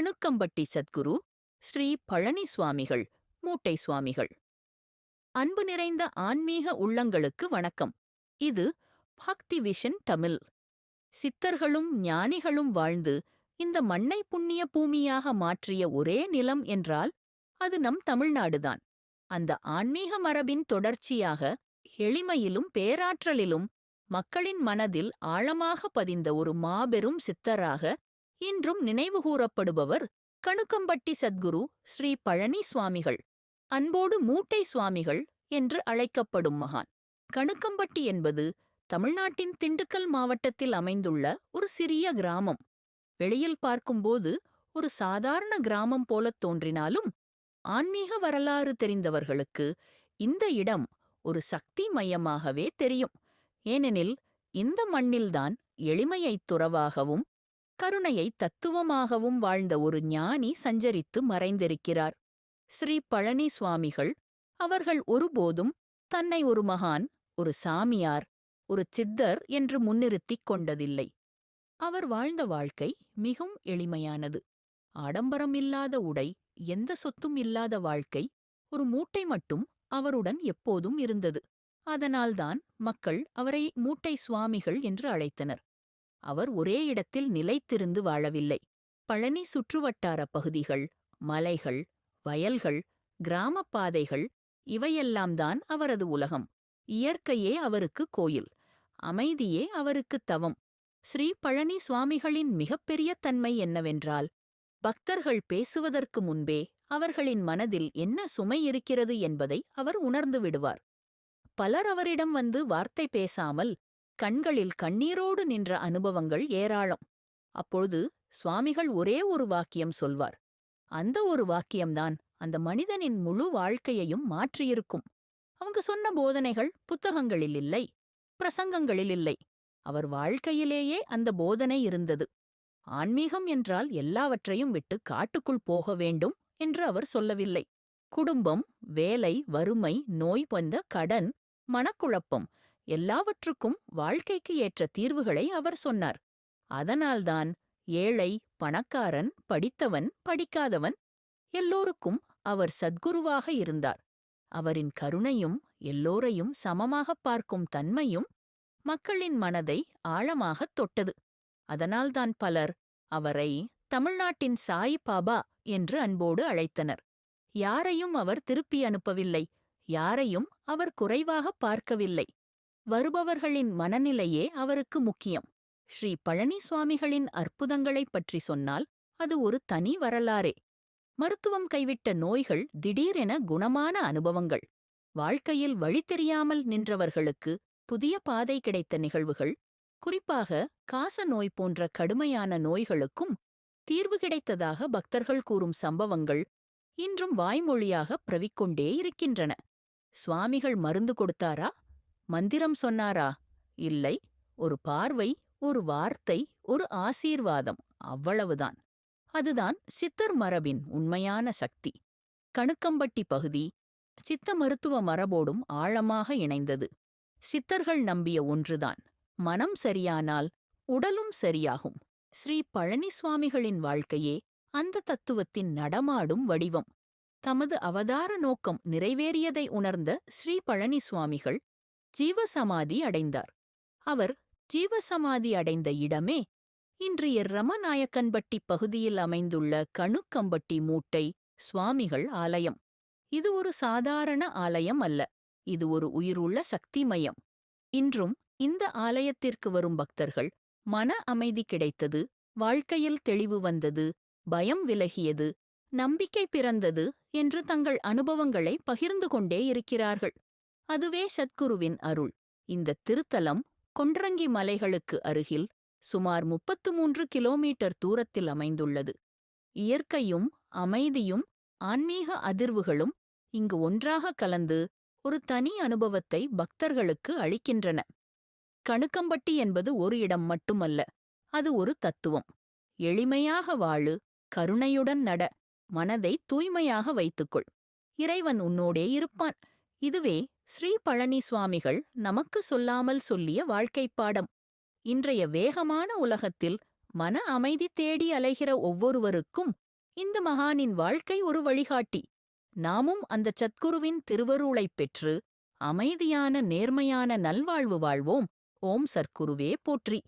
கணுக்கம்பட்டி சத்குரு ஸ்ரீ பழனி சுவாமிகள் மூட்டை சுவாமிகள். அன்பு நிறைந்த ஆன்மீக உள்ளங்களுக்கு வணக்கம். இது பக்தி விஷன் தமிழ். சித்தர்களும் ஞானிகளும் வாழ்ந்து இந்த மண்ணை புண்ணிய பூமியாக மாற்றிய ஒரே நிலம் என்றால் அது நம் தமிழ்நாடுதான். அந்த ஆன்மீக மரபின் தொடர்ச்சியாக எளிமையிலும் பேராற்றலிலும் மக்களின் மனதில் ஆழமாக பதிந்த ஒரு மாபெரும் சித்தராக இன்றும் நினைவுகூரப்படுபவர் கணுக்கம்பட்டி சத்குரு ஸ்ரீ பழனி சுவாமிகள் அன்போடு மூட்டை சுவாமிகள் என்று அழைக்கப்படும் மகான். கணுக்கம்பட்டி என்பது தமிழ்நாட்டின் திண்டுக்கல் மாவட்டத்தில் அமைந்துள்ள ஒரு சிறிய கிராமம். வெளியில் பார்க்கும்போது ஒரு சாதாரண கிராமம் போலத் தோன்றினாலும் ஆன்மீக வரலாறு தெரிந்தவர்களுக்கு இந்த இடம் ஒரு சக்தி மையமாகவே தெரியும். ஏனெனில் இந்த மண்ணில்தான் எளிமையைத் துறவாகவும் கருணையை தத்துவமாகவும் வாழ்ந்த ஒரு ஞானி சஞ்சரித்து மறைந்திருக்கிறார். ஸ்ரீ பழனி சுவாமிகள் அவர்கள் ஒருபோதும் தன்னை ஒரு மகான் ஒரு சாமியார் ஒரு சித்தர் என்று முன்னிறுத்திக் கொண்டதில்லை. அவர் வாழ்ந்த வாழ்க்கை மிகவும் எளிமையானது. ஆடம்பரம் இல்லாத உடை எந்த சொத்தும் இல்லாத வாழ்க்கை ஒரு மூட்டை மட்டும் அவருடன் எப்போதும் இருந்தது. அதனால்தான் மக்கள் அவரை மூட்டை சுவாமிகள் என்று அழைத்தனர். அவர் ஒரே இடத்தில் நிலைத்திருந்து வாழவில்லை. பழனி சுற்றுவட்டார பகுதிகள் மலைகள் வயல்கள் கிராமப் பாதைகள் இவையெல்லாம்தான் அவரது உலகம். இயற்கையே அவருக்கு கோயில். அமைதியே அவருக்கு தவம். ஸ்ரீ பழனி சுவாமிகளின் மிகப்பெரிய தன்மை என்னவென்றால் பக்தர்கள் பேசுவதற்கு முன்பே அவர்களின் மனதில் என்ன சுமை இருக்கிறது என்பதை அவர் உணர்ந்து விடுவார். பலர் அவரிடம் வந்து வார்த்தை பேசாமல் கண்களில் கண்ணீரோடு நின்ற அனுபவங்கள் ஏராளம். அப்பொழுது சுவாமிகள் ஒரே ஒரு வாக்கியம் சொல்வார். அந்த ஒரு வாக்கியம்தான் அந்த மனிதனின் முழு வாழ்க்கையையும் மாற்றியிருக்கும். அவங்க சொன்ன போதனைகள் புத்தகங்களில் இல்லை பிரசங்கங்களில் இல்லை. அவர் வாழ்க்கையிலேயே அந்த போதனை இருந்தது. ஆன்மீகம் என்றால் எல்லாவற்றையும் விட்டு காட்டுக்குள் போக வேண்டும் என்று அவர் சொல்லவில்லை. குடும்பம் வேலை வறுமை நோய் வந்த கடன் மனக்குழப்பம் எல்லாவற்றுக்கும் வாழ்க்கைக்கு ஏற்ற தீர்வுகளை அவர் சொன்னார். அதனால்தான் ஏழை பணக்காரன் படித்தவன் படிக்காதவன் எல்லோருக்கும் அவர் சத்குருவாக இருந்தார். அவரின் கருணையும் எல்லோரையும் சமமாகப் பார்க்கும் தன்மையும் மக்களின் மனதை ஆழமாகத் தொட்டது. அதனால்தான் பலர் அவரை தமிழ்நாட்டின் சாய் பாபா என்று அன்போடு அழைத்தனர். யாரையும் அவர் திருப்பி அனுப்பவில்லை யாரையும் அவர் குறைவாக பார்க்கவில்லை. வருபவர்களின் மனநிலையே அவருக்கு முக்கியம். ஸ்ரீ பழனி சுவாமிகளின் அற்புதங்களைப் பற்றி சொன்னால் அது ஒரு தனி வரலாறே. மருத்துவம் கைவிட்ட நோய்கள் திடீரென குணமான அனுபவங்கள். வாழ்க்கையில் வழி தெரியாமல் நின்றவர்களுக்கு புதிய பாதை கிடைத்த நிகழ்வுகள். குறிப்பாக காச நோய் போன்ற கடுமையான நோய்களுக்கும் தீர்வு கிடைத்ததாக பக்தர்கள் கூறும் சம்பவங்கள் இன்றும் வாய்மொழியாக பிரவிக்கொண்டே இருக்கின்றன. சுவாமிகள் மருந்து கொடுத்தாரா? மந்திரம் சொன்னாரா? இல்லை. ஒரு பார்வை ஒரு வார்த்தை ஒரு ஆசீர்வாதம். அவ்வளவுதான். அதுதான் சித்தர் மரபின் உண்மையான சக்தி. கணுக்கம்பட்டி பகுதி சித்த மருத்துவ மரபோடும் ஆழமாக இணைந்தது. சித்தர்கள் நம்பிய ஒன்றுதான். மனம் சரியானால் உடலும் சரியாகும். ஸ்ரீ பழனி சுவாமிகளின் வாழ்க்கையே அந்த தத்துவத்தின் நடமாடும் வடிவம். தமது அவதார நோக்கம் நிறைவேறியதை உணர்ந்த ஸ்ரீ பழனி சுவாமிகள் ஜீவசமாதி அடைந்தார். அவர் ஜீவசமாதி அடைந்த இடமே இன்றைய ரமநாயக்கன்பட்டி பகுதியில் அமைந்துள்ள கணுக்கம்பட்டி மூட்டை சுவாமிகள் ஆலயம். இது ஒரு சாதாரண ஆலயம் அல்ல. இது ஒரு உயிருள்ள சக்தி மையம். இன்றும் இந்த ஆலயத்திற்கு வரும் பக்தர்கள் மன அமைதி கிடைத்தது வாழ்க்கையில் தெளிவு வந்தது பயம் விலகியது நம்பிக்கை பிறந்தது என்று தங்கள் அனுபவங்களை பகிர்ந்து கொண்டே இருக்கிறார்கள். அதுவே சத்குருவின் அருள். இந்த திருத்தலம் கொன்றங்கி மலைகளுக்கு அருகில் சுமார் முப்பத்து மூன்று கிலோமீட்டர் தூரத்தில் அமைந்துள்ளது. இயற்கையும் அமைதியும் ஆன்மீக அதிர்வுகளும் இங்கு ஒன்றாக கலந்து ஒரு தனி அனுபவத்தை பக்தர்களுக்கு அளிக்கின்றன. கணுக்கம்பட்டி என்பது ஒரு இடம் மட்டுமல்ல அது ஒரு தத்துவம். எளிமையாக வாழு கருணையுடன் நட மனதை தூய்மையாக வைத்துக்கொள். இறைவன் உன்னோடே இருப்பான். இதுவே ஸ்ரீ பழனி சுவாமிகள் நமக்கு சொல்லாமல் சொல்லிய வாழ்க்கைப் பாடம். இன்றைய வேகமான உலகத்தில் மன அமைதி தேடி அலைகிற ஒவ்வொருவருக்கும் இந்த மகானின் வாழ்க்கை ஒரு வழிகாட்டி. நாமும் அந்த சத்குருவின் திருவருளைப் பெற்று அமைதியான நேர்மையான நல்வாழ்வு வாழ்வோம். ஓம் சர்க்குருவே போற்றி.